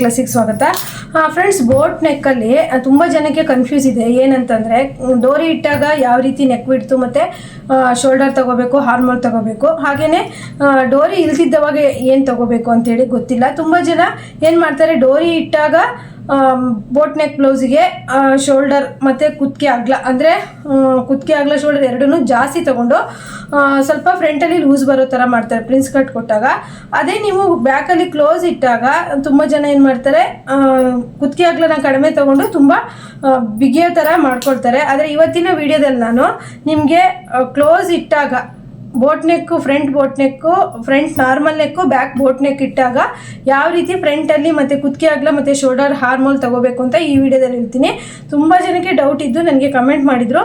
ಕ್ಲಾಸಿಗೆ ಸ್ವಾಗತ. Friends boat ನೆಕ್ಕಲ್ಲಿ ತುಂಬ ಜನಕ್ಕೆ ಕನ್ಫ್ಯೂಸ್ ಇದೆ. ಏನಂತಂದ್ರೆ, ಡೋರಿ ಇಟ್ಟಾಗ ಯಾವ ರೀತಿ ನೆಕ್ ಬಿಡ್ತು ಮತ್ತೆ ಶೋಲ್ಡರ್ ತಗೋಬೇಕು ಹಾರ್ಮೋಲ್ ತಗೋಬೇಕು. ಹಾಗೇನೆ ಡೋರಿ ಇಲ್ದಿದ್ದವಾಗ ಏನು ತಗೋಬೇಕು ಅಂತೇಳಿ ಗೊತ್ತಿಲ್ಲ. ತುಂಬ ಜನ ಏನು ಮಾಡ್ತಾರೆ, ಡೋರಿ ಇಟ್ಟಾಗ ಬೋಟ್ ನೆಕ್ ಬ್ಲೌಸಿಗೆ ಶೋಲ್ಡರ್ ಮತ್ತು ಕುತ್ತಿಗೆ ಅಗ್ಲ, ಅಂದರೆ ಕುತ್ತಿಗೆ ಅಗ್ಲ ಶೋಲ್ಡರ್ ಎರಡನ್ನೂ ಜಾಸ್ತಿ ತೊಗೊಂಡು ಸ್ವಲ್ಪ ಫ್ರಂಟಲ್ಲಿ ಲೂಸ್ ಬರೋ ಥರ ಮಾಡ್ತಾರೆ ಪ್ರಿನ್ಸ್ ಕಟ್ ಕೊಟ್ಟಾಗ. ಅದೇ ನೀವು ಬ್ಯಾಕಲ್ಲಿ ಕ್ಲೋಸ್ ಇಟ್ಟಾಗ, ತುಂಬ ಜನ ಏನು ಮಾಡ್ತಾರೆ ಕುತ್ತಿಗೆ ಅಗ್ಲನ ಕಡಿಮೆ ತೊಗೊಂಡು ತುಂಬ ಬಿಗಿಯೋ ಥರ ಮಾಡ್ಕೊಳ್ತಾರೆ. ಆದರೆ ಇವತ್ತಿನ ವಿಡಿಯೋದಲ್ಲಿ ನಾನು ನಿಮಗೆ ಕ್ಲೋಸ್ ಇಟ್ಟಾಗ boat neck front boat neck front normal neck back boat neck ಇಟ್ಟಾಗ ಯಾವ ರೀತಿ ಫ್ರಂಟಲ್ಲಿ ಮತ್ತು ಕುತ್ತಿಗೆ ಆಗ್ಲ ಮತ್ತು ಶೋಲ್ಡರ್ ಹಾರ್ಮೋಲ್ ತಗೋಬೇಕು ಅಂತ ಈ ವಿಡಿಯೋದಲ್ಲಿ ಹೇಳ್ತೀನಿ. ತುಂಬ ಜನಕ್ಕೆ ಡೌಟ್ ಇದ್ದು ನನಗೆ ಕಮೆಂಟ್ ಮಾಡಿದರು.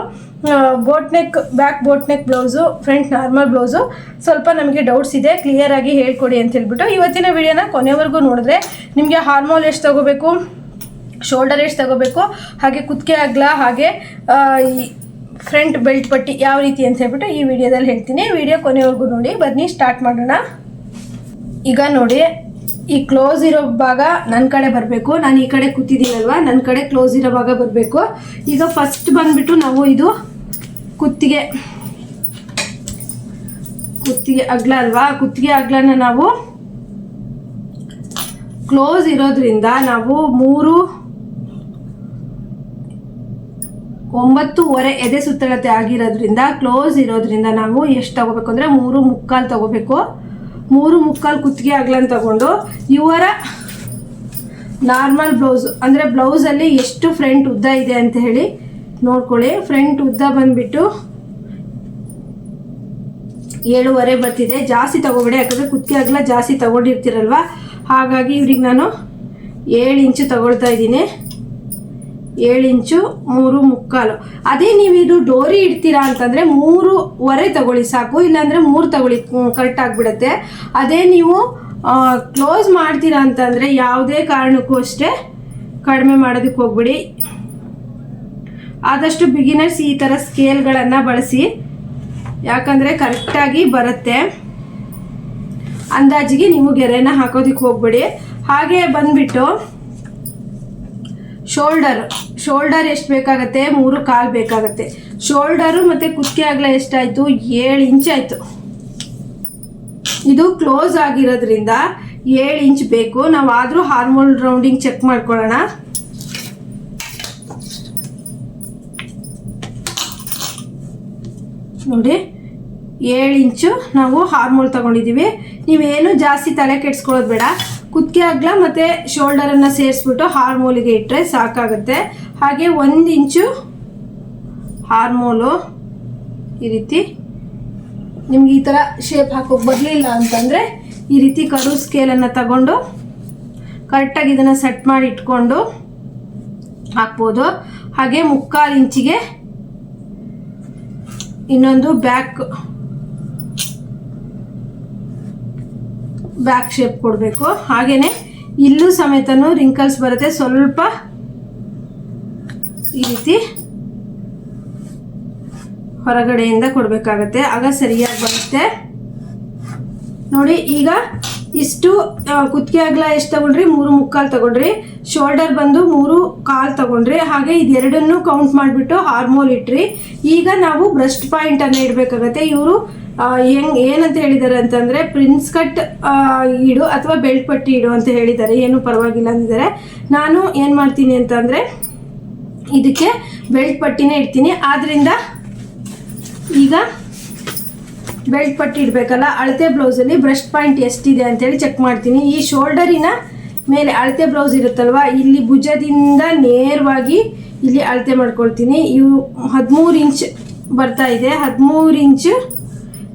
Boat neck back boat neck blouse front normal blouse ಸ್ವಲ್ಪ ನಮಗೆ ಡೌಟ್ಸ್ ಇದೆ ಕ್ಲಿಯರ್ ಆಗಿ ಹೇಳ್ಕೊಡಿ ಅಂತ ಹೇಳ್ಬಿಟ್ಟು ಇವತ್ತಿನ ವಿಡಿಯೋನ ಕೊನೆವರೆಗೂ ನೋಡಿದ್ರೆ ನಿಮಗೆ ಹಾರ್ಮೋಲ್ ಎಷ್ಟು ತಗೋಬೇಕು ಶೋಲ್ಡರ್ ಎಷ್ಟು ತಗೋಬೇಕು, ಹಾಗೆ ಕುತ್ತಿಗೆ ಆಗಲ, ಹಾಗೆ ಫ್ರಂಟ್ ಬೆಲ್ಟ್ ಪಟ್ಟಿ ಯಾವ ರೀತಿ ಅಂತ ಹೇಳ್ಬಿಟ್ಟು ಈ ವಿಡಿಯೋದಲ್ಲಿ ಹೇಳ್ತೀನಿ. ವಿಡಿಯೋ ಕೊನೆವರೆಗೂ ನೋಡಿ. ಬನ್ನಿ, ಸ್ಟಾರ್ಟ್ ಮಾಡೋಣ. ಈಗ ನೋಡಿ, ಈ ಕ್ಲೋಸ್ ಇರೋ ಭಾಗ ನನ್ನ ಕಡೆ ಬರಬೇಕು. ನಾನು ಈ ಕಡೆ ಕೂತಿದ್ದೀನಲ್ವಾ? ನನ್ನ ಕಡೆ ಕ್ಲೋಸ್ ಇರೋ ಭಾಗ ಬರಬೇಕು. ಈಗ ಫಸ್ಟ್ ಬಂದ್ಬಿಟ್ಟು ನಾವು ಇದು ಕುತ್ತಿಗೆ ಕುತ್ತಿಗೆ ಅಗ್ಲ ಅಲ್ವಾ? ಕುತ್ತಿಗೆ ಅಗ್ಲನ ನಾವು ಕ್ಲೋಸ್ ಇರೋದ್ರಿಂದ ನಾವು ಮೂರು ಒಂಬತ್ತುವರೆ ಎದೆ ಸುತ್ತಳತೆ ಆಗಿರೋದ್ರಿಂದ ಕ್ಲೋಸ್ ಇರೋದ್ರಿಂದ ನಾವು ಎಷ್ಟು ತಗೋಬೇಕು ಅಂದರೆ ಮೂರು ಮುಕ್ಕಾಲು ತಗೋಬೇಕು. ಮೂರು ಮುಕ್ಕಾಲು ಕುತ್ತಿಗೆ ಆಗ್ಲನ್ ತಗೊಂಡು ಇವರ ನಾರ್ಮಲ್ ಬ್ಲೌಸ್ ಅಂದರೆ ಬ್ಲೌಸಲ್ಲಿ ಎಷ್ಟು ಫ್ರಂಟ್ ಉದ್ದ ಇದೆ ಅಂತ ಹೇಳಿ ನೋಡ್ಕೊಳ್ಳಿ. ಫ್ರಂಟ್ ಉದ್ದ ಬಂದ್ಬಿಟ್ಟು ಏಳುವರೆ ಬರ್ತಿದೆ. ಜಾಸ್ತಿ ತಗೋಬೇಡಿ, ಯಾಕಂದರೆ ಕುತ್ತಿಗೆ ಅಗಲ ಜಾಸ್ತಿ ತಗೊಂಡಿರ್ತೀರಲ್ವ? ಹಾಗಾಗಿ ಇವ್ರಿಗೆ ನಾನು ಏಳು ಇಂಚು ತಗೊಳ್ತಾ ಇದ್ದೀನಿ. ಏಳು ಇಂಚು ಮೂರು ಮುಕ್ಕಾಲು. ಅದೇ ನೀವು ಇದು ಡೋರಿ ಇಡ್ತೀರಾ ಅಂತಂದರೆ ಮೂರುವರೆ ತಗೊಳ್ಳಿ ಸಾಕು, ಇಲ್ಲಾಂದರೆ ಮೂರು ತಗೊಳ್ಳಿ ಕಟ್ ಆಗಿಬಿಡುತ್ತೆ. ಅದೇ ನೀವು ಕ್ಲೋಸ್ ಮಾಡ್ತೀರಾ ಅಂತಂದರೆ ಯಾವುದೇ ಕಾರಣಕ್ಕೂ ಅಷ್ಟೇ ಕಡಿಮೆ ಮಾಡೋದಕ್ಕೆ ಹೋಗ್ಬಿಡಿ. ಆದಷ್ಟು ಬಿಗಿನರ್ಸ್ ಈ ಥರ ಸ್ಕೇಲ್ಗಳನ್ನು ಬಳಸಿ, ಯಾಕಂದರೆ ಕರೆಕ್ಟಾಗಿ ಬರುತ್ತೆ. ಅಂದಾಜಿಗೆ ನೀವು ಗೆರೆನ ಹಾಕೋದಕ್ಕೆ ಹೋಗ್ಬಿಡಿ. ಹಾಗೆ ಬಂದ್ಬಿಟ್ಟು ಶೋಲ್ಡರ್ ಶೋಲ್ಡರ್ ಎಷ್ಟು ಬೇಕಾಗತ್ತೆ? ಮೂರು ಕಾಲು ಬೇಕಾಗತ್ತೆ. ಶೋಲ್ಡರು ಮತ್ತು ಕುತ್ತಿಗೆ ಅಗಲ ಎಷ್ಟಾಯಿತು? ಏಳು ಇಂಚ್ ಆಯಿತು. ಇದು ಕ್ಲೋಸ್ ಆಗಿರೋದ್ರಿಂದ ಏಳು ಇಂಚ್ ಬೇಕು. ನಾವು ಆದರೂ ಹಾರ್ಮೋನ್ ರೌಂಡಿಂಗ್ ಚೆಕ್ ಮಾಡ್ಕೊಳ್ಳೋಣ. ನೋಡಿ, ಏಳು ಇಂಚು ನಾವು ಹಾರ್ಮೋಲ್ ತಗೊಂಡಿದ್ದೀವಿ. ನೀವೇನು ಜಾಸ್ತಿ ತಲೆ ಕೆಡ್ಸ್ಕೊಳ್ಳೋದು ಬೇಡ. ಕುತ್ತಿಗೆ ಅಗ್ಲ ಮತ್ತು ಶೋಲ್ಡರನ್ನು ಸೇರಿಸ್ಬಿಟ್ಟು ಹಾರ್ಮೋಲಿಗೆ ಇಟ್ಟರೆ ಸಾಕಾಗುತ್ತೆ. ಹಾಗೆ ಒಂದು ಇಂಚು ಹಾರ್ಮೋಲು ಈ ರೀತಿ. ನಿಮ್ಗೆ ಈ ಥರ ಶೇಪ್ ಹಾಕೋಕೆ ಬರಲಿಲ್ಲ ಅಂತಂದರೆ ಈ ರೀತಿ ಕರು ಸ್ಕೇಲನ್ನು ತಗೊಂಡು ಕರೆಕ್ಟಾಗಿ ಇದನ್ನು ಸೆಟ್ ಮಾಡಿ ಇಟ್ಕೊಂಡು ಹಾಕ್ಬೋದು. ಹಾಗೆ ಮುಕ್ಕಾಲು ಇಂಚಿಗೆ ಇನ್ನೊಂದು ಬ್ಯಾಕ್ ಬ್ಯಾಕ್ ಶೇಪ್ ಕೊಡಬೇಕು. ಹಾಗೆಯೇ ಇಲ್ಲೂ ಸಮೇತನೂ ರಿಂಕಲ್ಸ್ ಬರುತ್ತೆ. ಸ್ವಲ್ಪ ಈ ರೀತಿ ಹೊರಗಡೆಯಿಂದ ಕೊಡಬೇಕಾಗತ್ತೆ. ಆಗ ಸರಿಯಾಗಿ ಬರುತ್ತೆ. ನೋಡಿ, ಈಗ ಇಷ್ಟು ಕುತ್ತಿಗೆ ಅಗಲ ಎಷ್ಟು ತಗೊಂಡ್ರಿ? ಮೂರು ಮುಕ್ಕಾಲು ತಗೊಂಡ್ರಿ. ಶೋಲ್ಡರ್ ಬಂದು ಮೂರು ಕಾಲು ತಗೊಂಡ್ರಿ. ಹಾಗೆ ಇದೆರಡನ್ನೂ ಕೌಂಟ್ ಮಾಡಿಬಿಟ್ಟು ಹಾರ್ಮೋಲ್ ಇಟ್ರಿ. ಈಗ ನಾವು ಬ್ರೆಸ್ಟ್ ಪಾಯಿಂಟ್ ಅನ್ನ ಇಡಬೇಕಾಗತ್ತೆ. ಇವರು ಹೆಂಗ್, ಏನಂತ ಹೇಳಿದ್ದಾರೆ ಅಂತಂದ್ರೆ ಪ್ರಿನ್ಸ್ ಕಟ್ ಇಡು ಅಥವಾ ಬೆಲ್ಟ್ ಪಟ್ಟಿ ಇಡು ಅಂತ ಹೇಳಿದ್ದಾರೆ ಏನು ಪರವಾಗಿಲ್ಲ ಅಂದಿದ್ದಾರೆ. ನಾನು ಏನು ಮಾಡ್ತೀನಿ ಅಂತಂದ್ರೆ ಇದಕ್ಕೆ ಬೆಲ್ಟ್ ಪಟ್ಟಿನೇ ಇಡ್ತೀನಿ. ಆದ್ರಿಂದ ಈಗ ಬೆಲ್ಟ್ ಪಟ್ಟಿ ಇಡಬೇಕಲ್ಲ, ಅಳತೆ ಬ್ಲೌಸಲ್ಲಿ ಬ್ರೆಸ್ಟ್ ಪಾಯಿಂಟ್ ಎಷ್ಟಿದೆ ಅಂತೇಳಿ ಚೆಕ್ ಮಾಡ್ತೀನಿ. ಈ ಶೋಲ್ಡರಿನ ಮೇಲೆ ಅಳತೆ ಬ್ಲೌಸ್ ಇರುತ್ತಲ್ವಾ, ಇಲ್ಲಿ ಭುಜದಿಂದ ನೇರವಾಗಿ ಇಲ್ಲಿ ಅಳತೆ ಮಾಡ್ಕೊಳ್ತೀನಿ. ಇವು ಹದಿಮೂರು ಇಂಚ್ ಬರ್ತಾ ಇದೆ. ಹದಿಮೂರು ಇಂಚ್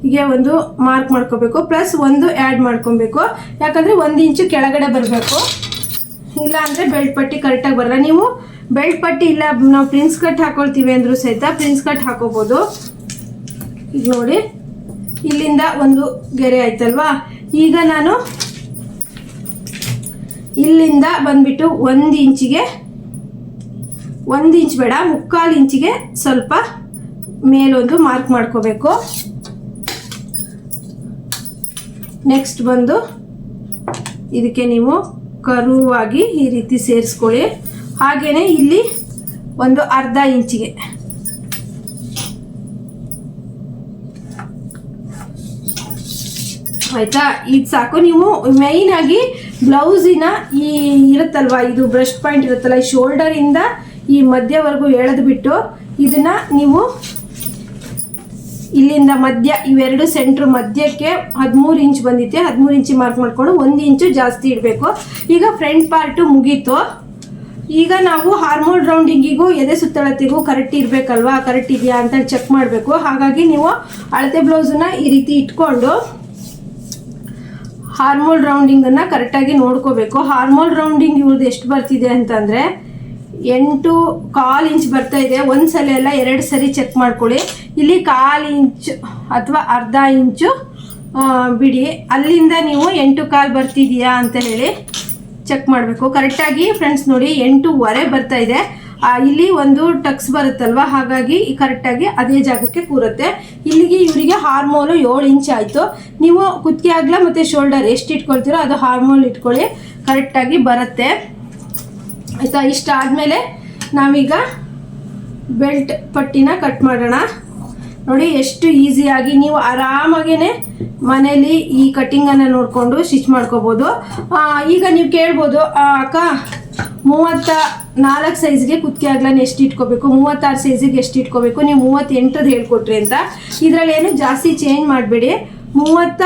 ಹೀಗೆ ಒಂದು ಮಾರ್ಕ್ ಮಾಡ್ಕೋಬೇಕು ಪ್ಲಸ್ ಒಂದು ಆ್ಯಡ್ ಮಾಡ್ಕೊಬೇಕು. ಯಾಕಂದರೆ ಒಂದು ಇಂಚು ಕೆಳಗಡೆ ಬರಬೇಕು. ಇಲ್ಲ ಅಂದರೆ ಬೆಲ್ಟ್ ಪಟ್ಟಿ ಕರೆಕ್ಟಾಗಿ ಬರಲ್ಲ. ನೀವು ಬೆಲ್ಟ್ ಪಟ್ಟಿ ಇಲ್ಲ, ನಾವು ಪ್ರಿನ್ಸ್ ಕಟ್ ಹಾಕೊಳ್ತೀವಿ ಅಂದರೂ ಸಹಿತ ಪ್ರಿನ್ಸ್ ಕಟ್ ಹಾಕೋಬೋದು. ಈಗ ನೋಡಿ, ಇಲ್ಲಿಂದ ಒಂದು ಗೆರೆ ಆಯ್ತಲ್ವಾ? ಈಗ ನಾನು ಇಲ್ಲಿಂದ ಬಂದ್ಬಿಟ್ಟು ಒಂದು ಇಂಚಿಗೆ ಒಂದು ಇಂಚ್ ಬೇಡ, ಮುಕ್ಕಾಲು ಇಂಚಿಗೆ ಸ್ವಲ್ಪ ಮೇಲೊಂದು ಮಾರ್ಕ್ ಮಾಡ್ಕೋಬೇಕು. ನೆಕ್ಸ್ಟ್ ಬಂದು ಇದಕ್ಕೆ ನೀವು ಕರುವಾಗಿ ಈ ರೀತಿ ಸೇರಿಸ್ಕೊಳ್ಳಿ. ಹಾಗೇ ಇಲ್ಲಿ ಒಂದು ಅರ್ಧ ಇಂಚಿಗೆ. ಆಯ್ತಾ? ಇದು ಸಾಕು. ನೀವು ಮೈನ್ ಆಗಿ ಬ್ಲೌಸಿನ ಈ ಇರುತ್ತಲ್ವಾ, ಇದು ಬ್ರಷ್ ಪಾಯಿಂಟ್ ಇರುತ್ತಲ್ಲ, ಈ ಶೋಲ್ಡರ್ ಇಂದ ಈ ಮಧ್ಯವರೆಗೂ ಎಳೆದು ಬಿಟ್ಟು ಇದನ್ನ ನೀವು ಇಲ್ಲಿಂದ ಮಧ್ಯ ಇವೆರಡು ಸೆಂಟ್ರ್ ಮಧ್ಯಕ್ಕೆ ಹದಿಮೂರು ಇಂಚ್ ಬಂದಿತ್ತೆ. ಹದಿಮೂರು ಇಂಚ್ ಮಾರ್ಕ್ ಮಾಡ್ಕೊಂಡು ಒಂದು ಇಂಚು ಜಾಸ್ತಿ ಇಡಬೇಕು. ಈಗ ಫ್ರಂಟ್ ಪಾರ್ಟು ಮುಗೀತು. ಈಗ ನಾವು ಹಾರ್ಮೋನ್ ರೌಂಡಿಂಗಿಗೂ ಎದೆ ಸುತ್ತಳತೆಗೂ ಕರೆಕ್ಟ್ ಇರಬೇಕಲ್ವಾ? ಕರೆಕ್ಟ್ ಇದೆಯಾ ಅಂತ ಚೆಕ್ ಮಾಡಬೇಕು. ಹಾಗಾಗಿ ನೀವು ಅಳತೆ ಬ್ಲೌಸನ್ನ ಈ ರೀತಿ ಇಟ್ಕೊಂಡು ಹಾರ್ಮೋಲ್ ರೌಂಡಿಂಗನ್ನು ಕರೆಕ್ಟಾಗಿ ನೋಡ್ಕೋಬೇಕು. ಹಾರ್ಮೋಲ್ ರೌಂಡಿಂಗ್ ಇವ್ರದ್ದು ಎಷ್ಟು ಬರ್ತಿದೆ ಅಂತಂದರೆ ಎಂಟು ಕಾಲು ಇಂಚ್ ಬರ್ತಾ ಇದೆ. ಒಂದು ಸಲ ಎಲ್ಲ ಎರಡು ಸರಿ ಚೆಕ್ ಮಾಡ್ಕೊಳ್ಳಿ. ಇಲ್ಲಿ ಕಾಲು ಇಂಚು ಅಥವಾ ಅರ್ಧ ಇಂಚು ಬಿಡಿ. ಅಲ್ಲಿಂದ ನೀವು ಎಂಟು ಕಾಲು ಬರ್ತಿದೀಯಾ ಅಂತ ಹೇಳಿ ಚೆಕ್ ಮಾಡಬೇಕು. ಕರೆಕ್ಟಾಗಿ ಫ್ರೆಂಡ್ಸ್ ನೋಡಿ, ಎಂಟೂವರೆ ಬರ್ತಾ ಇದೆ. ಇಲ್ಲಿ ಒಂದು ಟಕ್ಸ್ ಬರುತ್ತಲ್ವ? ಹಾಗಾಗಿ ಕರೆಕ್ಟಾಗಿ ಅದೇ ಜಾಗಕ್ಕೆ ಕೂರುತ್ತೆ. ಇಲ್ಲಿಗೆ ಇವರಿಗೆ ಹಾರ್ಮೋನು ಏಳು ಇಂಚ್ ಆಯಿತು. ನೀವು ಕುತ್ತಿಗೆ ಆಗಲ ಮತ್ತು ಶೋಲ್ಡರ್ ಎಷ್ಟು ಇಟ್ಕೊಳ್ತೀರೋ ಅದು ಹಾರ್ಮೋನ್ ಇಟ್ಕೊಳ್ಳಿ. ಕರೆಕ್ಟಾಗಿ ಬರುತ್ತೆ. ಆಯಿತಾ? ಇಷ್ಟ ಆದಮೇಲೆ ನಾವೀಗ ಬೆಲ್ಟ್ ಪಟ್ಟಿನ ಕಟ್ ಮಾಡೋಣ. ನೋಡಿ, ಎಷ್ಟು ಈಸಿಯಾಗಿ ನೀವು ಆರಾಮಾಗೇ ಮನೇಲಿ ಈ ಕಟ್ಟಿಂಗನ್ನು ನೋಡಿಕೊಂಡು ಸ್ಟಿಚ್ ಮಾಡ್ಕೋಬೋದು. ಈಗ ನೀವು ಕೇಳ್ಬೋದು ಅಕ್ಕ, ಮೂವತ್ತ ನಾಲ್ಕು ಸೈಜ್ಗೆ ಕುತ್ತಿಗೆ ಆಗ್ಲನ್ನ ಎಷ್ಟು ಇಟ್ಕೋಬೇಕು? ಮೂವತ್ತಾರು ಸೈಜಿಗೆ ಎಷ್ಟು ಇಟ್ಕೋಬೇಕು? ನೀವು ಮೂವತ್ತೆಂಟದ್ದು ಹೇಳ್ಕೊಟ್ರಿ ಅಂತ. ಇದರಲ್ಲಿ ಏನು ಜಾಸ್ತಿ ಚೇಂಜ್ ಮಾಡಬೇಡಿ. ಮೂವತ್ತ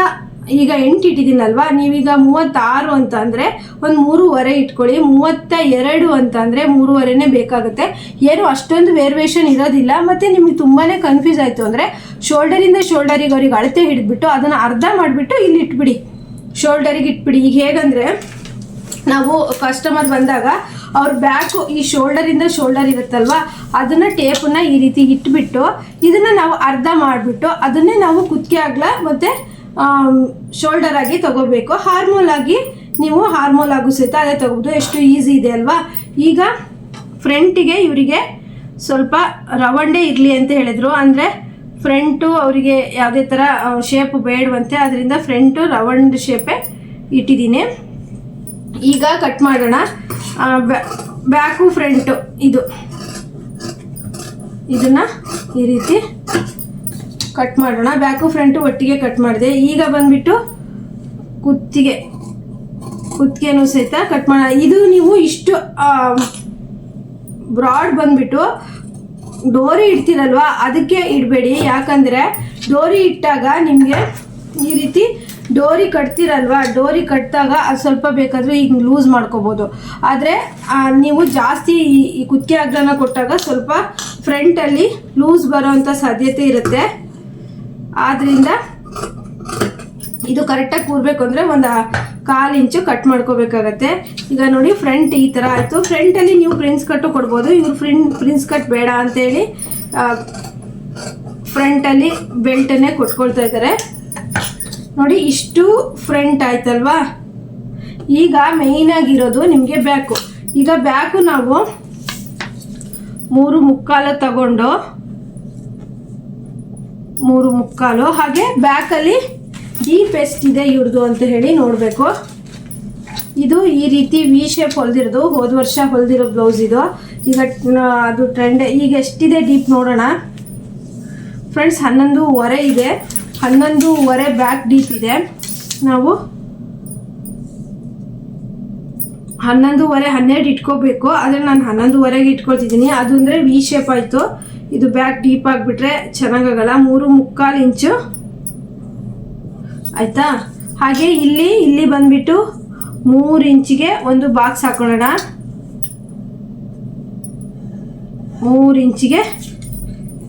ಈಗ ಎಂಟು ಇಟ್ಟಿದ್ದೀನಲ್ವಾ? ನೀವೀಗ ಮೂವತ್ತಾರು ಅಂತ ಅಂದರೆ ಒಂದು ಮೂರುವರೆ ಇಟ್ಕೊಳ್ಳಿ. ಮೂವತ್ತ ಎರಡು ಅಂತ ಅಂದರೆ ಮೂರುವರೆನೇ ಬೇಕಾಗುತ್ತೆ. ಏನು ಅಷ್ಟೊಂದು ವೇರಿಯೇಷನ್ ಇರೋದಿಲ್ಲ. ಮತ್ತು ನಿಮಗೆ ತುಂಬಾ ಕನ್ಫ್ಯೂಸ್ ಆಯಿತು ಅಂದರೆ ಶೋಲ್ಡರಿಂದ ಶೋಲ್ಡರಿಗೆ ಅವ್ರಿಗೆ ಅಳತೆ ಹಿಡಿದ್ಬಿಟ್ಟು ಅದನ್ನು ಅರ್ಧ ಮಾಡಿಬಿಟ್ಟು ಇಲ್ಲಿ ಇಟ್ಬಿಡಿ. ಶೋಲ್ಡರಿಗೆ ಇಟ್ಬಿಡಿ. ಈಗ ಹೇಗಂದರೆ ನಾವು ಕಸ್ಟಮರ್ ಬಂದಾಗ ಅವ್ರ ಬ್ಯಾಕು ಈ ಶೋಲ್ಡರಿಂದ ಶೋಲ್ಡರ್ ಇರುತ್ತಲ್ವಾ? ಅದನ್ನ ಟೇಪನ್ನ ಈ ರೀತಿ ಇಟ್ಬಿಟ್ಟು ಇದನ್ನ ನಾವು ಅರ್ಧ ಮಾಡಿಬಿಟ್ಟು ಅದನ್ನೇ ನಾವು ಕುತ್ತಿಗೆ ಆಗ್ಲ ಮತ್ತೆ ಶೋಲ್ಡರ್ ಆಗಿ ತಗೋಬೇಕು. ಹಾರ್ಮೋಲ್ ಆಗಿ ನೀವು ಹಾರ್ಮೋಲ್ ಆಗು ಸಹಿತ ಅದೇ ತಗೋಬೋದು. ಎಷ್ಟು ಈಸಿ ಇದೆ ಅಲ್ವಾ? ಈಗ ಫ್ರಂಟಿಗೆ ಇವರಿಗೆ ಸ್ವಲ್ಪ ರವಂಡೆ ಇರಲಿ ಅಂತ ಹೇಳಿದ್ರು. ಅಂದರೆ ಫ್ರಂಟು ಅವರಿಗೆ ಯಾವುದೇ ಥರ ಶೇಪ್ ಬೇಡವಂತೆ ಅದರಿಂದ ಫ್ರಂಟು ರವಂಡ್ ಶೇಪೇ ಇಟ್ಟಿದ್ದೀನಿ. ಈಗ ಕಟ್ ಮಾಡೋಣ. ಬ್ಯಾಕು ಫ್ರಂಟು ಇದು. ಇದನ್ನ ಈ ರೀತಿ ಕಟ್ ಮಾಡೋಣ. ಬ್ಯಾಕು ಫ್ರಂಟು ಒಟ್ಟಿಗೆ ಕಟ್ ಮಾಡಿದೆ. ಈಗ ಬಂದ್ಬಿಟ್ಟು ಕುತ್ತಿಗೆ. ಕುತ್ತಿಗೆನೂ ಸಹಿತ ಕಟ್ ಮಾಡೋಣ ಇದು ನೀವು ಇಷ್ಟು ಬ್ರಾಡ್ ಬಂದ್ಬಿಟ್ಟು ಡೋರಿ ಇಡ್ತೀರಲ್ವಾ? ಅದಕ್ಕೆ ಇಡಬೇಡಿ. ಯಾಕಂದರೆ ಡೋರಿ ಇಟ್ಟಾಗ ನಿಮಗೆ ಈ ರೀತಿ ಡೋರಿ ಕಟ್ತೀರಲ್ವ? ಡೋರಿ ಕಟ್ಟಿದಾಗ ಅದು ಸ್ವಲ್ಪ ಬೇಕಾದರೂ ಈಗ ಲೂಸ್ ಮಾಡ್ಕೋಬೋದು. ಆದರೆ ನೀವು ಜಾಸ್ತಿ ಈ- ಕುತ್ತಿಗೆ ಅಗ್ಲನ ಕೊಟ್ಟಾಗ ಸ್ವಲ್ಪ ಫ್ರಂಟಲ್ಲಿ ಲೂಸ್ ಬರೋವಂಥ ಸಾಧ್ಯತೆ ಇರುತ್ತೆ. ಆದ್ದರಿಂದ ಇದು ಕರೆಕ್ಟಾಗಿ ಕೂರ್ಬೇಕು ಅಂದರೆ ಒಂದು ಕಾಲು ಇಂಚು ಕಟ್ ಮಾಡ್ಕೋಬೇಕಾಗತ್ತೆ. ಈಗ ನೋಡಿ ಫ್ರಂಟ್ ಈ ಥರ ಆಯಿತು. ಫ್ರಂಟಲ್ಲಿ ನೀವು ಪ್ರಿನ್ಸ್ ಕಟ್ಟು ಕೊಡ್ಬೋದು. ಇವ್ರು ಫ್ರಿಂಟ್ ಪ್ರಿನ್ಸ್ ಕಟ್ ಬೇಡ ಅಂತೇಳಿ ಫ್ರಂಟಲ್ಲಿ ಬೆಲ್ಟನ್ನೇ ಕೊಟ್ಕೊಳ್ತಾ ಇದ್ದಾರೆ ನೋಡಿ ಇಷ್ಟು ಫ್ರಂಟ್ ಆಯ್ತಲ್ವಾ? ಈಗ ಮೇಯ್ನಾಗಿರೋದು ನಿಮಗೆ ಬ್ಯಾಕು ಈಗ ಬ್ಯಾಕು ನಾವು ಮೂರು ಮುಕ್ಕಾಲು ತಗೊಂಡು ಮೂರು ಮುಕ್ಕಾಲು. ಹಾಗೆ ಬ್ಯಾಕಲ್ಲಿ ಡೀಪ್ ಇದೆ ಇವ್ರದ್ದು ಅಂತ ಹೇಳಿ ನೋಡಬೇಕು. ಇದು ಈ ರೀತಿ ವಿ ಶೇಪ್ ಹೊಲ್ದಿರೋದು, ಹೋದ ವರ್ಷ ಹೊಲ್ದಿರೋ ಬ್ಲೌಸ್ ಇದು. ಈಗ ಅದು ಟ್ರೆಂಡ್ ಈಗ ಎಷ್ಟಿದೆ ಡೀಪ್ ನೋಡೋಣ. ಫ್ರೆಂಡ್ಸ್ ಹನ್ನೊಂದೂವರೆ ಇದೆ. ಹನ್ನೊಂದೂವರೆ ಬ್ಯಾಕ್ ಡೀಪ್ ಇದೆ. ನಾವು ಹನ್ನೊಂದೂವರೆ ಹನ್ನೆರಡು ಇಟ್ಕೋಬೇಕು. ಆದರೆ ನಾನು ಹನ್ನೊಂದುವರೆಗೆ ಇಟ್ಕೊಳ್ತಿದ್ದೀನಿ. ಅದು ಅಂದರೆ ವಿ ಶೇಪ್ ಆಯಿತು. ಇದು ಬ್ಯಾಕ್ ಡೀಪ್ ಆಗಿಬಿಟ್ರೆ ಚೆನ್ನಾಗಾಗಲ್ಲ. ಮೂರು ಮುಕ್ಕಾಲು ಇಂಚು. ಆಯಿತಾ? ಹಾಗೆ ಇಲ್ಲಿ ಇಲ್ಲಿ ಬಂದ್ಬಿಟ್ಟು ಮೂರು ಇಂಚಿಗೆ ಒಂದು ಬಾಕ್ಸ್ ಹಾಕೊಳ್ಳೋಣ. ಮೂರು ಇಂಚಿಗೆ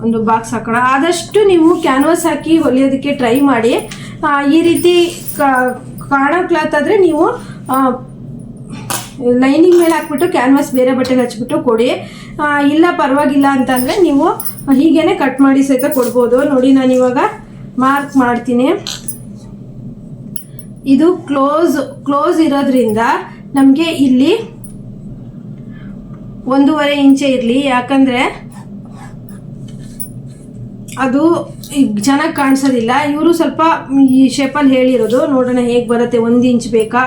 ಒಂದು ಬಾಕ್ಸ್ ಹಾಕೋಣ ಆದಷ್ಟು ನೀವು ಕ್ಯಾನ್ವಾಸ್ ಹಾಕಿ ಹೊಲಿಯೋದಕ್ಕೆ ಟ್ರೈ ಮಾಡಿ. ಈ ರೀತಿ ಕಾಣೋ ಕ್ಲಾತ್ ಆದರೆ ನೀವು ಲೈನಿಂಗ್ ಮೇಲೆ ಹಾಕ್ಬಿಟ್ಟು ಕ್ಯಾನ್ವಾಸ್ ಬೇರೆ ಬಟ್ಟೆಗೆ ಹಚ್ಬಿಟ್ಟು ಕೊಡಿ. ಇಲ್ಲ, ಪರವಾಗಿಲ್ಲ ಅಂತಂದರೆ ನೀವು ಹೀಗೇನೆ ಕಟ್ ಮಾಡಿ ಸಹಿತ ಕೊಡ್ಬೋದು. ನೋಡಿ, ನಾನು ಇವಾಗ ಮಾರ್ಕ್ ಮಾಡ್ತೀನಿ. ಇದು ಕ್ಲೋಸ್ ಕ್ಲೋಸ್ ಇರೋದ್ರಿಂದ ನಮಗೆ ಇಲ್ಲಿ ಒಂದೂವರೆ ಇಂಚೆ ಇರಲಿ. ಯಾಕಂದರೆ ಅದು ಚೆನ್ನಾಗಿ ಕಾಣಿಸೋದಿಲ್ಲ. ಇವರು ಸ್ವಲ್ಪ ಈ ಶೇಪಲ್ಲಿ ಹೇಳಿರೋದು. ನೋಡೋಣ ಹೇಗೆ ಬರುತ್ತೆ. ಒಂದು ಇಂಚ್ ಬೇಕಾ?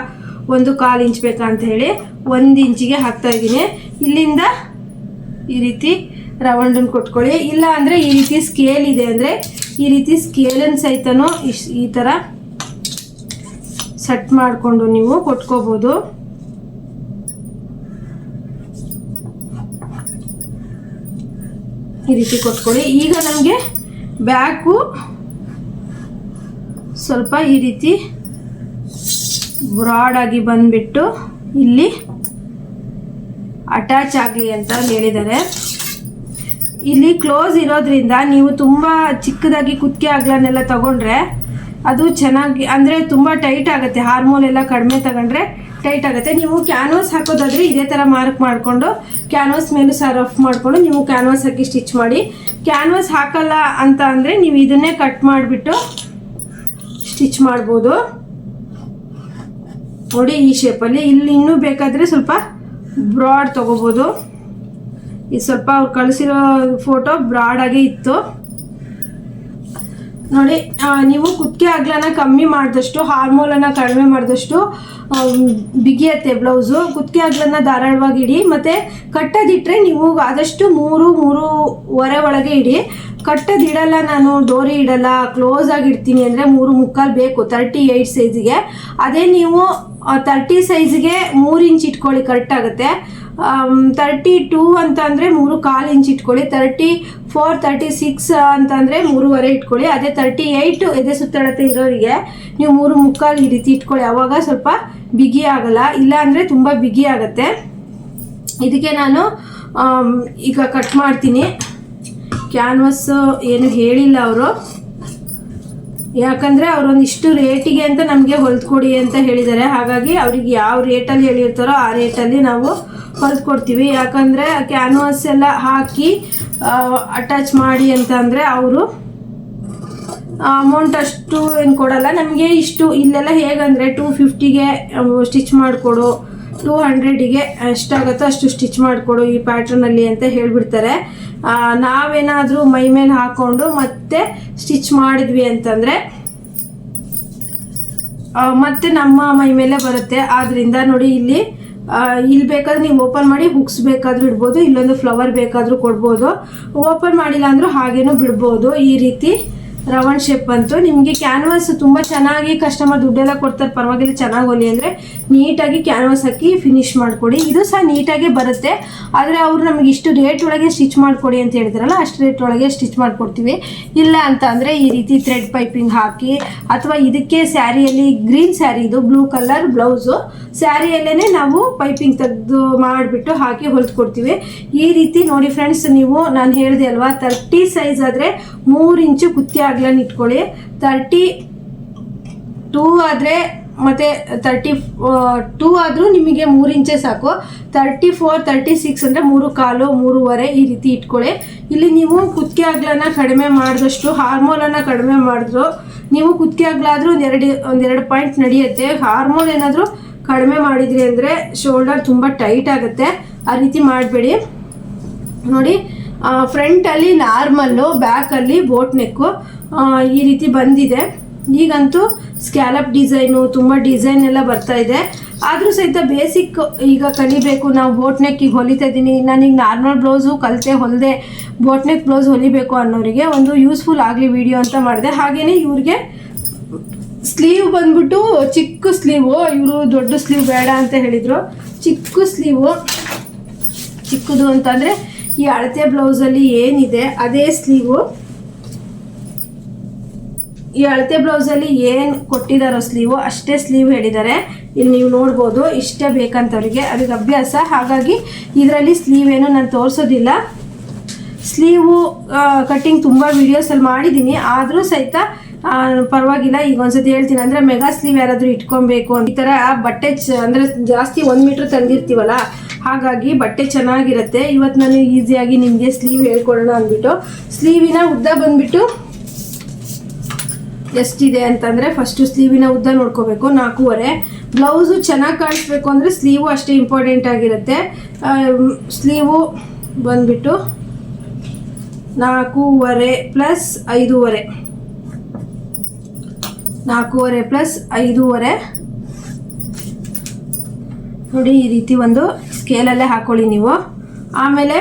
ಒಂದು ಕಾಲು ಇಂಚ್ ಬೇಕಂತ ಹೇಳಿ ಒಂದು ಇಂಚಿಗೆ ಹಾಕ್ತಾ ಇದ್ದೀನಿ. ಇಲ್ಲಿಂದ ಈ ರೀತಿ ರೌಂಡನ್ನು ಕೊಟ್ಕೊಳ್ಳಿ. ಇಲ್ಲ ಅಂದರೆ ಈ ರೀತಿ ಸ್ಕೇಲ್ ಇದೆ ಅಂದರೆ ಈ ರೀತಿ ಸ್ಕೇಲನ್ನು ಸಹಿತನೂ ಇಶ್ ಈ ಥರ ಸೆಟ್ ಮಾಡಿಕೊಂಡು ನೀವು ಕೊಟ್ಕೋಬೋದು. ಈ ರೀತಿ ಕೊಟ್ಕೊಳ್ಳಿ. ಈಗ ನಮಗೆ ಬ್ಯಾಕು ಸ್ವಲ್ಪ ಈ ರೀತಿ ಬ್ರಾಡ್ ಆಗಿ ಬಂದ್ಬಿಟ್ಟು ಇಲ್ಲಿ ಅಟ್ಯಾಚ್ ಆಗಲಿ ಅಂತ ಹೇಳಿದ್ದಾರೆ. ಇಲ್ಲಿ ಕ್ಲೋಸ್ ಇರೋದ್ರಿಂದ ನೀವು ತುಂಬ ಚಿಕ್ಕದಾಗಿ ಕುತ್ತಿಗೆ ಅಗ್ಲನ್ನೆಲ್ಲ ತಗೊಂಡ್ರೆ ಅದು ಚೆನ್ನಾಗಿ, ಅಂದರೆ ತುಂಬ ಟೈಟ್ ಆಗುತ್ತೆ. ಹಾರ್ಮೋನ್ ಎಲ್ಲ ಕಡಿಮೆ ತಗೊಂಡ್ರೆ ಟೈಟ್ ಆಗುತ್ತೆ. ನೀವು ಕ್ಯಾನ್ವಾಸ್ ಹಾಕೋದಾದ್ರೆ ಇದೇ ಥರ ಮಾರ್ಕ್ ಮಾಡಿಕೊಂಡು ಕ್ಯಾನ್ವಾಸ್ ಮೇಲೂ ಸಹ ರಫ್ ಮಾಡಿಕೊಂಡು ನೀವು ಕ್ಯಾನ್ವಾಸ್ ಹಾಕಿ ಸ್ಟಿಚ್ ಮಾಡಿ. ಕ್ಯಾನ್ವಾಸ್ ಹಾಕಲ್ಲ ಅಂತ ಅಂದರೆ ನೀವು ಇದನ್ನೇ ಕಟ್ ಮಾಡಿಬಿಟ್ಟು ಸ್ಟಿಚ್ ಮಾಡ್ಬೋದು. ನೋಡಿ ಈ ಶೇಪಲ್ಲಿ ಇಲ್ಲಿ ಇನ್ನೂ ಬೇಕಾದರೆ ಸ್ವಲ್ಪ ಬ್ರಾಡ್ ತೊಗೋಬೋದು. ಇದು ಸ್ವಲ್ಪ ಅವ್ರು ಕಳಿಸಿರೋ ಫೋಟೋ ಬ್ರಾಡಾಗೆ ಇತ್ತು. ನೋಡಿ ನೀವು ಕುತ್ತಿಗೆ ಅಗ್ಲನ ಕಮ್ಮಿ ಮಾಡಿದಷ್ಟು ಹಾರ್ಮೋಲನ್ನು ಕಡಿಮೆ ಮಾಡಿದಷ್ಟು ಬಿಗಿಯತ್ತೆ ಬ್ಲೌಸು ಕುತ್ತಿಗೆ ಅಗ್ಲನ್ನ ಧಾರಾಳವಾಗಿ ಇಡಿ, ಮತ್ತು ಕಟ್ಟೋದಿಟ್ರೆ ನೀವು ಆದಷ್ಟು ಮೂರು, ಮೂರುವರೆ ಒಳಗೆ ಇಡಿ. ಕಟ್ಟೋದಿಡಲ್ಲ ನಾನು ಡೋರಿ ಇಡಲ್ಲ ಕ್ಲೋಸ್ ಆಗಿ ಇಡ್ತೀನಿ ಅಂದರೆ ಮೂರು ಮುಕ್ಕಾಲು ಬೇಕು ತರ್ಟಿ ಏಯ್ಟ್ ಸೈಜ್ಗೆ ಅದೇ ನೀವು ತರ್ಟಿ ಸೈಜ್ಗೆ ಮೂರು ಇಂಚ್ ಇಟ್ಕೊಳ್ಳಿ ಕರೆಕ್ಟ್ ಆಗುತ್ತೆ. ತರ್ಟಿ ಟೂ ಅಂತಂದರೆ ಮೂರು ಕಾಲು ಇಂಚ್ ಇಟ್ಕೊಳ್ಳಿ ತರ್ಟಿ ಫೋರ್ ತರ್ಟಿ ಸಿಕ್ಸ್ ಅಂತಂದರೆ ಮೂರುವರೆ ಇಟ್ಕೊಳ್ಳಿ. ಅದೇ ತರ್ಟಿ ಏಯ್ಟ್ ಎದೆ ಸುತ್ತಳತೆ ಇರೋರಿಗೆ ನೀವು ಮೂರು ಮುಕ್ಕಾಲು ಈ ರೀತಿ ಇಟ್ಕೊಳ್ಳಿ. ಅವಾಗ ಸ್ವಲ್ಪ ಬಿಗಿ ಆಗಲ್ಲ, ಇಲ್ಲ ಅಂದರೆ ತುಂಬ ಬಿಗಿ ಆಗುತ್ತೆ. ಇದಕ್ಕೆ ನಾನು ಈಗ ಕಟ್ ಮಾಡ್ತೀನಿ. ಕ್ಯಾನ್ವಸ್ ಏನು ಹೇಳಿಲ್ಲ ಅವರು. ಯಾಕಂದರೆ ಅವರೊಂದಿಷ್ಟು ರೇಟಿಗೆ ಅಂತ ನಮಗೆ ಹೊಲ್ದ್ಕೊಡಿ ಅಂತ ಹೇಳಿದ್ದಾರೆ ಹಾಗಾಗಿ ಅವ್ರಿಗೆ ಯಾವ ರೇಟಲ್ಲಿ ಹೇಳಿರ್ತಾರೋ ಆ ರೇಟಲ್ಲಿ ನಾವು ಹೊಲ್ದ್ಕೊಡ್ತೀವಿ. ಯಾಕಂದರೆ ಕ್ಯಾನ್ವಾಸ್ ಎಲ್ಲ ಹಾಕಿ ಅಟ್ಯಾಚ್ ಮಾಡಿ ಅಂತ ಅಂದರೆ ಅವರು ಅಮೌಂಟ್ ಅಷ್ಟು ಏನು ಕೊಡಲ್ಲ. ನಮಗೆ ಇಷ್ಟು, ಇಲ್ಲೆಲ್ಲ ಹೇಗಂದರೆ ಟೂ ಫಿಫ್ಟಿಗೆ ಸ್ಟಿಚ್ ಮಾಡಿಕೊಡು. ಟೂ ಹಂಡ್ರೆಡಿಗೆ ಎಷ್ಟಾಗುತ್ತೋ ಅಷ್ಟು ಸ್ಟಿಚ್ ಮಾಡಿಕೊಡು ಈ ಪ್ಯಾಟ್ರನಲ್ಲಿ ಅಂತ ಹೇಳಿಬಿಡ್ತಾರೆ. ನಾವೇನಾದರೂ ಮೈ ಮೇಲೆ ಹಾಕ್ಕೊಂಡು ಮತ್ತೆ ಸ್ಟಿಚ್ ಮಾಡಿದ್ವಿ ಅಂತಂದರೆ ಮತ್ತೆ ನಮ್ಮ ಮೈ ಮೇಲೆ ಬರುತ್ತೆ. ಆದ್ರಿಂದ ನೋಡಿ ಇಲ್ಲಿ ಇಲ್ಲಿ ಬೇಕಾದ್ರೆ ನೀವು ಓಪನ್ ಮಾಡಿ ಹುಕ್ಸ್ ಬೇಕಾದ್ರೂ ಇಡ್ಬೋದು, ಇಲ್ಲೊಂದು ಫ್ಲವರ್ ಬೇಕಾದರೂ ಕೊಡ್ಬೋದು. ಓಪನ್ ಮಾಡಿಲ್ಲ ಅಂದರೂ ಹಾಗೇನೂ ಬಿಡ್ಬೋದು. ಈ ರೀತಿ ರೌಂಡ್ ಶೇಪ್ ಬಂತು ನಿಮಗೆ ಕ್ಯಾನ್ವಾಸ್ ತುಂಬ ಚೆನ್ನಾಗಿ ಕಸ್ಟಮರ್ ದುಡ್ಡೆಲ್ಲ ಕೊಡ್ತಾರೆ. ಪರವಾಗಿಲ್ಲ, ಚೆನ್ನಾಗಿ ಹೊಲಿ ಅಂದರೆ ನೀಟಾಗಿ ಕ್ಯಾನ್ವಾಸ್ ಹಾಕಿ ಫಿನಿಶ್ ಮಾಡಿಕೊಡಿ. ಇದು ಸಹ ನೀಟಾಗಿ ಬರುತ್ತೆ. ಆದರೆ ಅವರು ನಮಗೆ ಇಷ್ಟು ರೇಟ್ ಒಳಗೆ ಸ್ಟಿಚ್ ಮಾಡಿಕೊಡಿ ಅಂತ ಹೇಳ್ತಾರಲ್ಲ, ಅಷ್ಟು ರೇಟ್ ಒಳಗೆ ಸ್ಟಿಚ್ ಮಾಡಿಕೊಡ್ತೀವಿ. ಇಲ್ಲ ಅಂತ ಅಂದರೆ ಈ ರೀತಿ ಥ್ರೆಡ್ ಪೈಪಿಂಗ್ ಹಾಕಿ, ಅಥವಾ ಇದಕ್ಕೆ ಸ್ಯಾರಿಯಲ್ಲಿ ಗ್ರೀನ್ ಸ್ಯಾರಿ, ಇದು ಬ್ಲೂ ಕಲರ್ ಬ್ಲೌಸು ಸ್ಯಾರಿಯಲ್ಲೇ ನಾವು ಪೈಪಿಂಗ್ ತೆಗೆದು ಮಾಡಿಬಿಟ್ಟು ಹಾಕಿ ಹೊಲ್ದ್ಕೊಡ್ತೀವಿ ಈ ರೀತಿ ನೋಡಿ ಫ್ರೆಂಡ್ಸ್ ನೀವು ನಾನು ಹೇಳಿದೆ ಅಲ್ವಾ ತರ್ಟಿ ಸೈಜ್ ಆದರೆ ಮೂರು ಇಂಚು ಕುತ್ತಿ ಅಗ್ಲನ್ನ ಇಟ್ಕೊಳ್ಳಿ. ತರ್ಟಿ ಟೂ ಆದರೆ ಮತ್ತು ತರ್ಟಿ ಟೂ ಆದರೂ ನಿಮಗೆ ಮೂರು ಇಂಚೆ ಸಾಕು. ತರ್ಟಿ ಫೋರ್ ತರ್ಟಿ ಸಿಕ್ಸ್ ಅಂದರೆ ಮೂರು ಕಾಲು, ಮೂರುವರೆ ಈ ರೀತಿ ಇಟ್ಕೊಳ್ಳಿ. ಇಲ್ಲಿ ನೀವು ಕುತ್ತಿಗೆ ಅಗ್ಲನ ಕಡಿಮೆ ಮಾಡಿದಷ್ಟು ಹಾರ್ಮೋನನ್ನು ಕಡಿಮೆ ಮಾಡಿದ್ರು, ನೀವು ಕುತ್ತಿಗೆ ಅಗ್ಲಾದರೂ ಒಂದೆರಡು ಒಂದೆರಡು ಪಾಯಿಂಟ್ ನಡೆಯುತ್ತೆ. ಹಾರ್ಮೋನ್ ಏನಾದರೂ ಕಡಿಮೆ ಮಾಡಿದ್ರಿ ಅಂದರೆ ಶೋಲ್ಡರ್ ತುಂಬ ಟೈಟ್ ಆಗುತ್ತೆ. ಆ ರೀತಿ ಮಾಡಬೇಡಿ. ನೋಡಿ ಫ್ರಂಟಲ್ಲಿ ನಾರ್ಮಲ್ಲು ಬ್ಯಾಕಲ್ಲಿ ಬೋಟ್ ನೆಕ್ಕು ಈ ರೀತಿ ಬಂದಿದೆ. ಈಗಂತೂ ಸ್ಕ್ಯಾಲಪ್ ಡಿಸೈನು ತುಂಬ ಡಿಸೈನ್ ಎಲ್ಲ ಬರ್ತಾ ಇದೆ. ಆದರೂ ಸಹಿತ ಬೇಸಿಕ್ ಈಗ ಕಲಿಬೇಕು, ನಾವು ಬೋಟ್ ನೆಕ್ ಈಗ ಹೊಲಿತಾ ಇದ್ದೀನಿ ನಾನೀಗ ನಾರ್ಮಲ್ ಬ್ಲೌಸು ಕಲಿತೆ ಹೊಲಿದೆ ಬೋಟ್ ನೆಕ್ ಬ್ಲೌಸ್ ಹೊಲಿಬೇಕು ಅನ್ನೋರಿಗೆ ಒಂದು ಯೂಸ್ಫುಲ್ ಆಗಲಿ ವಿಡಿಯೋ ಅಂತ ಮಾಡಿದೆ. ಹಾಗೆಯೇ ಇವ್ರಿಗೆ ಸ್ಲೀವ್ ಬಂದ್ಬಿಟ್ಟು ಚಿಕ್ಕ ಸ್ಲೀವು ಇವರು ದೊಡ್ಡ ಸ್ಲೀವ್ ಬೇಡ ಅಂತ ಹೇಳಿದರು. ಚಿಕ್ಕ ಸ್ಲೀವು ಚಿಕ್ಕದು ಅಂತಂದರೆ ಈ ಅಳತೆ ಬ್ಲೌಸಲ್ಲಿ ಏನಿದೆ, ಅದೇ ಸ್ಲೀವು ಈ ಅಳತೆ ಬ್ಲೌಸಲ್ಲಿ ಏನು ಕೊಟ್ಟಿದ್ದಾರೋ ಸ್ಲೀವು ಅಷ್ಟೇ ಸ್ಲೀವ್ ಹೇಳಿದ್ದಾರೆ. ಇಲ್ಲಿ ನೀವು ನೋಡ್ಬೋದು, ಇಷ್ಟೇ ಬೇಕಂತವ್ರಿಗೆ. ಅದಕ್ಕೆ ಅಭ್ಯಾಸ, ಹಾಗಾಗಿ ಇದರಲ್ಲಿ ಸ್ಲೀವ್ ಏನು ನಾನು ತೋರಿಸೋದಿಲ್ಲ. ಸ್ಲೀವು ಕಟ್ಟಿಂಗ್ ತುಂಬ ವೀಡಿಯೋಸಲ್ಲಿ ಮಾಡಿದ್ದೀನಿ ಆದರೂ ಸಹಿತ ಪರವಾಗಿಲ್ಲ. ಈಗ ಒಂದ್ಸತಿ ಹೇಳ್ತೀನಿ, ಅಂದರೆ ಮೆಗಾ ಸ್ಲೀವ್ ಯಾರಾದರೂ ಇಟ್ಕೊಬೇಕು ಈ ಥರ ಬಟ್ಟೆ ಚ, ಅಂದರೆ ಜಾಸ್ತಿ ಒಂದು ಮೀಟ್ರ್ ತಂದಿರ್ತೀವಲ್ಲ ಹಾಗಾಗಿ ಬಟ್ಟೆ ಚೆನ್ನಾಗಿರುತ್ತೆ. ಇವತ್ತು ನಾನು ಈಸಿಯಾಗಿ ನಿಮಗೆ ಸ್ಲೀವ್ ಹೇಳ್ಕೊಡೋಣ ಅಂದ್ಬಿಟ್ಟು, ಸ್ಲೀವಿನ ಉದ್ದ ಬಂದ್ಬಿಟ್ಟು ಎಷ್ಟಿದೆ ಅಂತಂದರೆ ಫಸ್ಟು ಸ್ಲೀವಿನ ಉದ್ದ ನೋಡ್ಕೋಬೇಕು, ನಾಲ್ಕೂವರೆ. ಬ್ಲೌಸು ಚೆನ್ನಾಗಿ ಕಾಣಿಸ್ಬೇಕು ಅಂದರೆ ಸ್ಲೀವು ಅಷ್ಟೇ ಇಂಪಾರ್ಟೆಂಟ್ ಆಗಿರುತ್ತೆ. ಸ್ಲೀವು ಬಂದ್ಬಿಟ್ಟು ನಾಲ್ಕೂವರೆ ಪ್ಲಸ್ ಐದೂವರೆ. ನಾಲ್ಕೂವರೆ ಪ್ಲಸ್ ಐದೂವರೆ. ನೋಡಿ, ಈ ರೀತಿ ಒಂದು ಸ್ಕೇಲಲ್ಲೇ ಹಾಕೊಳ್ಳಿ ನೀವು. ಆಮೇಲೆ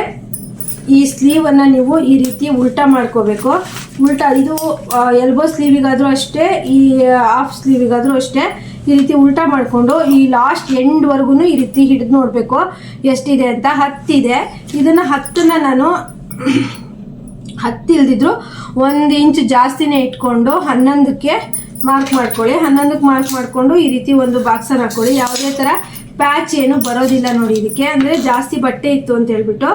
ಈ ಸ್ಲೀವನ್ನು ನೀವು ಈ ರೀತಿ ಉಲ್ಟಾ ಮಾಡ್ಕೋಬೇಕು. ಉಲ್ಟಾ, ಇದು ಎಲ್ಬೋ ಸ್ಲೀವಿಗಾದರೂ ಅಷ್ಟೇ, ಈ ಹಾಫ್ ಸ್ಲೀವಿಗಾದರೂ ಅಷ್ಟೇ ಈ ರೀತಿ ಉಲ್ಟಾ ಮಾಡಿಕೊಂಡು ಈ ಲಾಸ್ಟ್ ಎಂಡ್ವರೆಗೂ ಈ ರೀತಿ ಹಿಡಿದು ನೋಡಬೇಕು. ಎಷ್ಟಿದೆ ಅಂತ? ಹತ್ತಿದೆ. ಇದನ್ನು ಹತ್ತನ್ನು ನಾನು ಹತ್ತಿಲ್ದಿದ್ರು ಒಂದು ಇಂಚ್ ಜಾಸ್ತಿನೇ ಇಟ್ಕೊಂಡು ಹನ್ನೊಂದಕ್ಕೆ ಮಾರ್ಕ್ ಮಾಡ್ಕೊಳ್ಳಿ. ಹನ್ನೊಂದಕ್ಕೆ ಮಾರ್ಕ್ ಮಾಡಿಕೊಂಡು ಈ ರೀತಿ ಒಂದು ಬಾಕ್ಸನ್ನು ಹಾಕ್ಕೊಳ್ಳಿ ಯಾವುದೇ ಥರ ಪ್ಯಾಚ್ ಏನು ಬರೋದಿಲ್ಲ ನೋಡಿ ಇದಕ್ಕೆ. ಅಂದರೆ ಜಾಸ್ತಿ ಬಟ್ಟೆ ಇತ್ತು ಅಂತ ಹೇಳ್ಬಿಟ್ಟು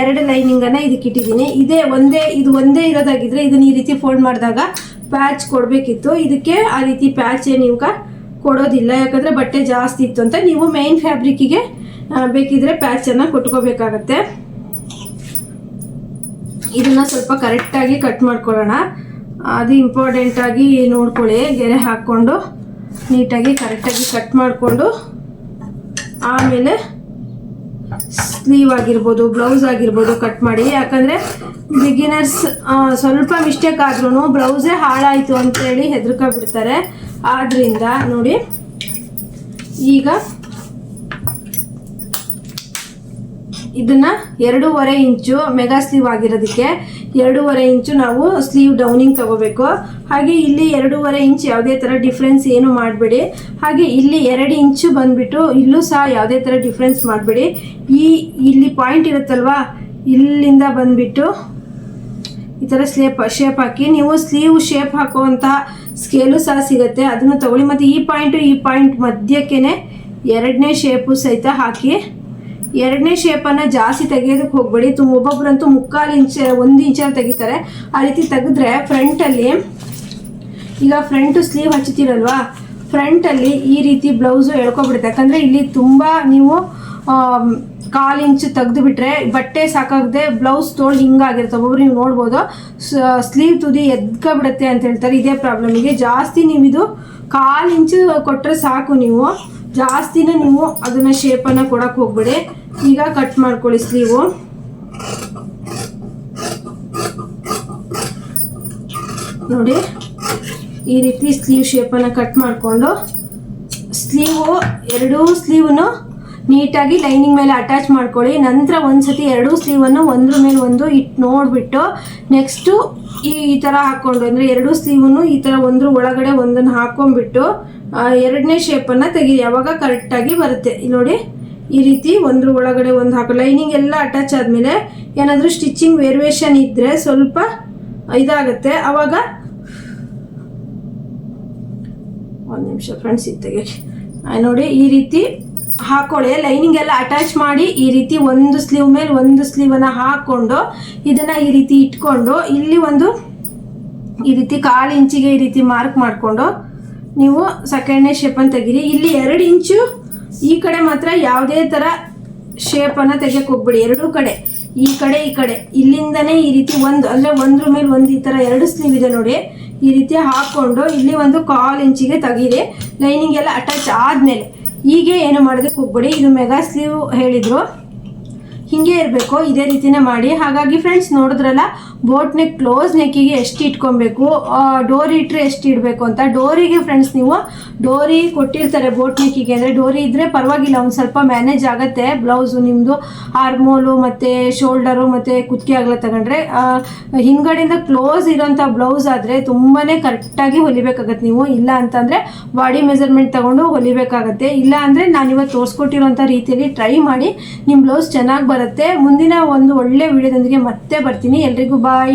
ಎರಡು ಲೈನಿಂಗನ್ನು ಇದಕ್ಕೆ ಇಟ್ಟಿದ್ದೀನಿ. ಇದೇ ಒಂದೇ, ಇದು ಒಂದೇ ಇರೋದಾಗಿದ್ರೆ ಇದನ್ನ ಈ ರೀತಿ ಫೋಲ್ಡ್ ಮಾಡಿದಾಗ ಪ್ಯಾಚ್ ಕೊಡಬೇಕಿತ್ತು. ಇದಕ್ಕೆ ಆ ರೀತಿ ಪ್ಯಾಚ್ ಏನು ಇವಾಗ ಕೊಡೋದಿಲ್ಲ. ಯಾಕಂದರೆ ಬಟ್ಟೆ ಜಾಸ್ತಿ ಇತ್ತು ಅಂತ. ನೀವು ಮೈನ್ ಫ್ಯಾಬ್ರಿಕ್ಕಿಗೆ ಬೇಕಿದ್ರೆ ಪ್ಯಾಚನ್ನು ಕೊಟ್ಕೋಬೇಕಾಗತ್ತೆ. ಇದನ್ನ ಸ್ವಲ್ಪ ಕರೆಕ್ಟಾಗಿ ಕಟ್ ಮಾಡ್ಕೊಳ್ಳೋಣ. ಅದು ಇಂಪಾರ್ಟೆಂಟ್ ಆಗಿ ನೋಡ್ಕೊಳ್ಳಿ. ಗೆರೆ ಹಾಕ್ಕೊಂಡು ನೀಟಾಗಿ ಕರೆಕ್ಟಾಗಿ ಕಟ್ ಮಾಡಿಕೊಂಡು ಆಮೇಲೆ ಸ್ಲೀವ್ ಆಗಿರ್ಬೋದು, ಬ್ಲೌಸ್ ಆಗಿರ್ಬೋದು ಕಟ್ ಮಾಡಿ. ಯಾಕಂದರೆ ಬಿಗಿನರ್ಸ್ ಸ್ವಲ್ಪ ಮಿಸ್ಟೇಕ್ ಆದ್ರೂ ಬ್ಲೌಸೇ ಹಾಳಾಯಿತು ಅಂತೇಳಿ ಹೆದರ್ಕ ಬಿಡ್ತಾರೆ ಆದ್ರಿಂದ ನೋಡಿ, ಈಗ ಇದನ್ನ ಎರಡೂವರೆ ಇಂಚು ಮೆಗಾ ಸ್ಲೀವ್ ಆಗಿರೋದಕ್ಕೆ ಎರಡೂವರೆ ಇಂಚು ನಾವು ಸ್ಲೀವ್ ಡೌನಿಂಗ್ ತಗೋಬೇಕು. ಹಾಗೆ ಇಲ್ಲಿ ಎರಡೂವರೆ ಇಂಚ್ ಯಾವುದೇ ಥರ ಡಿಫ್ರೆನ್ಸ್ ಏನು ಮಾಡಬೇಡಿ. ಹಾಗೆ ಇಲ್ಲಿ ಎರಡು ಇಂಚು ಬಂದ್ಬಿಟ್ಟು ಇಲ್ಲೂ ಸಹ ಯಾವುದೇ ಥರ ಡಿಫ್ರೆನ್ಸ್ ಮಾಡಬೇಡಿ. ಈ ಇಲ್ಲಿ ಪಾಯಿಂಟ್ ಇರುತ್ತಲ್ವಾ? ಇಲ್ಲಿಂದ ಬಂದ್ಬಿಟ್ಟು ಈ ಥರ ಸ್ಲೇಪ್ ಶೇಪ್ ಹಾಕಿ ನೀವು ಸ್ಲೀವ್ ಶೇಪ್ ಹಾಕುವಂತಹ ಸ್ಕೇಲು ಸಹ ಸಿಗುತ್ತೆ. ಅದನ್ನು ತಗೊಳ್ಳಿ. ಮತ್ತು ಈ ಪಾಯಿಂಟು ಈ ಪಾಯಿಂಟ್ ಮಧ್ಯಕ್ಕೇನೆ ಎರಡನೇ ಶೇಪು ಸಹಿತ ಹಾಕಿ ಎರಡನೇ ಶೇಪನ್ನು ಜಾಸ್ತಿ ತೆಗೆಯೋದಕ್ಕೆ ಹೋಗ್ಬೇಡಿ. ತುಂಬ ಒಬ್ಬೊಬ್ರಂತೂ ಮುಕ್ಕಾಲು ಇಂಚ್, ಒಂದು ಇಂಚಲ್ಲಿ ತೆಗಿತಾರೆ. ಆ ರೀತಿ ತೆಗೆದ್ರೆ ಫ್ರಂಟಲ್ಲಿ ಈಗ ಫ್ರಂಟ್ ಸ್ಲೀವ್ ಹಚ್ಚುತ್ತೀರಲ್ವಾ ಫ್ರಂಟಲ್ಲಿ ಈ ರೀತಿ ಬ್ಲೌಸು ಎಳ್ಕೊಬಿಡುತ್ತೆ. ಯಾಕಂದರೆ ಇಲ್ಲಿ ತುಂಬ ನೀವು ಕಾಲು ಇಂಚು ತೆಗೆದು ಬಿಟ್ರೆ ಬಟ್ಟೆ ಸಾಕಾಗದೆ ಬ್ಲೌಸ್ ತೋಳು ಹಿಂಗಾಗಿರುತ್ತೆ. ಒಬ್ಬೊಬ್ರು ನೀವು ನೋಡ್ಬೋದು ಸ್ಲೀವ್ ತುದಿ ಎದ್ಕೊಬಿಡುತ್ತೆ ಅಂತ ಹೇಳ್ತಾರೆ. ಇದೇ ಪ್ರಾಬ್ಲಮಿಗೆ ಜಾಸ್ತಿ ನೀವು ಇದು ಕಾಲು ಇಂಚು ಕೊಟ್ಟರೆ ಸಾಕು ನೀವು. ಜಾಸ್ತಿನೇ ನೀವು ಅದನ್ನು ಶೇಪನ್ನು ಕೊಡಕ್ಕೆ ಹೋಗ್ಬೇಡಿ. ಈಗ ಕಟ್ ಮಾಡ್ಕೊಳ್ಳಿ ಸ್ಲೀವು ನೋಡಿ, ಈ ರೀತಿ ಸ್ಲೀವ್ ಶೇಪನ್ನು ಕಟ್ ಮಾಡಿಕೊಂಡು ಸ್ಲೀವು ಎರಡೂ ಸ್ಲೀವನ್ನು ನೀಟಾಗಿ ಲೈನಿಂಗ್ ಮೇಲೆ ಅಟ್ಯಾಚ್ ಮಾಡ್ಕೊಳ್ಳಿ. ನಂತರ ಒಂದ್ಸತಿ ಎರಡೂ ಸ್ಲೀವನ್ನು ಒಂದ್ರ ಮೇಲೆ ಒಂದು ಇಟ್ಟು ನೋಡಿಬಿಟ್ಟು ನೆಕ್ಸ್ಟು ಈ ಈ ಥರ ಹಾಕ್ಕೊಂಡು, ಅಂದರೆ ಎರಡೂ ಸ್ಲೀವನ್ನು ಈ ಥರ ಒಂದ್ರ ಒಳಗಡೆ ಒಂದನ್ನು ಹಾಕೊಂಡ್ಬಿಟ್ಟು ಎರಡನೇ ಶೇಪನ್ನು ತೆಗಿ, ಯಾವಾಗ ಕರೆಕ್ಟಾಗಿ ಬರುತ್ತೆ. ನೋಡಿ ಈ ರೀತಿ ಒಂದ್ರ ಒಳಗಡೆ ಒಂದು ಹಾಕೋ. ಲೈನಿಂಗ್ ಎಲ್ಲ ಅಟ್ಯಾಚ್ ಆದಮೇಲೆ ಏನಾದರೂ ಸ್ಟಿಚಿಂಗ್ ವೇರಿಯೇಷನ್ ಇದ್ದರೆ ಸ್ವಲ್ಪ ಇದಾಗುತ್ತೆ. ಆವಾಗ ಒಂದು ನಿಮಿಷ ಫ್ರೆಂಡ್ಸ್ ಇತ್ತಗೆ ನೋಡಿ, ಈ ರೀತಿ ಹಾಕೊಳ್ಳಿ. ಲೈನಿಂಗ್ ಎಲ್ಲ ಅಟ್ಯಾಚ್ ಮಾಡಿ ಈ ರೀತಿ ಒಂದು ಸ್ಲೀವ್ ಮೇಲೆ ಒಂದು ಸ್ಲೀವನ್ನು ಹಾಕ್ಕೊಂಡು ಇದನ್ನು ಈ ರೀತಿ ಇಟ್ಕೊಂಡು ಇಲ್ಲಿ ಒಂದು ಈ ರೀತಿ ಕಾಲು ಇಂಚಿಗೆ ಈ ರೀತಿ ಮಾರ್ಕ್ ಮಾಡಿಕೊಂಡು ನೀವು ಸೆಕೆಂಡ್ನೇ ಶೇಪನ್ನು ತೆಗೀರಿ. ಇಲ್ಲಿ ಎರಡು ಇಂಚು ಈ ಕಡೆ ಮಾತ್ರ ಯಾವುದೇ ಥರ ಶೇಪನ್ನು ತೆಗಿಯಕ್ಕೆ ಹೋಗ್ಬಿಡಿ. ಎರಡೂ ಕಡೆ, ಈ ಕಡೆ ಈ ಕಡೆ. ಇಲ್ಲಿಂದನೇ ಈ ರೀತಿ ಒಂದು, ಅಂದರೆ ಒಂದ್ರ ಮೇಲೆ ಒಂದು ಈ ಥರ ಎರಡು ಸ್ಲೀವ್ ಇದೆ ನೋಡಿ. ಈ ರೀತಿ ಹಾಕ್ಕೊಂಡು ಇಲ್ಲಿ ಒಂದು ಕಾಲ್ ಇಂಚಿಗೆ ತೆಗೀರಿ ಲೈನಿಂಗ್ ಎಲ್ಲ ಅಟ್ಯಾಚ್ ಆದಮೇಲೆ. ಹೀಗೆ ಏನು ಮಾಡೋದಕ್ಕೆ ಹೋಗ್ಬಿಡಿ. ಇದು ಮೆಗಾ ಸ್ಲೀವ್ ಹೇಳಿದರು. ಹಿಂಗೆ ಇರಬೇಕು, ಇದೇ ರೀತಿನೇ ಮಾಡಿ. ಹಾಗಾಗಿ ಫ್ರೆಂಡ್ಸ್ ನೋಡಿದ್ರಲ್ಲ ಬೋಟ್ ನೆಕ್ ಕ್ಲೋಸ್ ನೆಕ್ಕಿಗೆ ಎಷ್ಟು ಇಟ್ಕೊಬೇಕು ಡೋರಿ ಇಟ್ಟರೆ ಎಷ್ಟು ಇಡಬೇಕು ಅಂತ. ಡೋರಿಗೆ ಫ್ರೆಂಡ್ಸ್ ನೀವು ಡೋರಿ ಕೊಟ್ಟಿರ್ತಾರೆ ಬೋಟ್ ನೆಕ್ಕಿಗೆ ಅಂದರೆ ಡೋರಿ ಇದ್ದರೆ ಪರವಾಗಿಲ್ಲ, ಒಂದು ಸ್ವಲ್ಪ ಮ್ಯಾನೇಜ್ ಆಗುತ್ತೆ. ಬ್ಲೌಸು ನಿಮ್ಮದು ಹಾರ್ಮೋಲು ಮತ್ತು ಶೋಲ್ಡರು ಮತ್ತು ಕುತ್ತಿಗೆ ಆಗಲ ತಗೊಂಡ್ರೆ ಹಿಂಗಡೆಯಿಂದ ಕ್ಲೋಸ್ ಇರೋಂಥ ಬ್ಲೌಸ್ ಆದರೆ ತುಂಬಾ ಕರೆಕ್ಟಾಗಿ ಹೊಲಿಬೇಕಾಗತ್ತೆ ನೀವು. ಇಲ್ಲ ಅಂತಂದರೆ ಬಾಡಿ ಮೆಜರ್ಮೆಂಟ್ ತಗೊಂಡು ಹೊಲಿಬೇಕಾಗತ್ತೆ. ಇಲ್ಲ ಅಂದರೆ ನಾನು ಇವತ್ತು ತೋರಿಸ್ಕೊಟ್ಟಿರೋಂಥ ರೀತಿಯಲ್ಲಿ ಟ್ರೈ ಮಾಡಿ ನಿಮ್ಮ ಬ್ಲೌಸ್ ಚೆನ್ನಾಗಿ ಬರುತ್ತೆ. ಮುಂದಿನ ಒಂದು ಒಳ್ಳೆ ವಿಡಿಯೋದೊಂದಿಗೆ ಮತ್ತೆ ಬರ್ತೀನಿ. ಎಲ್ರಿಗೂ ಬಾಯ್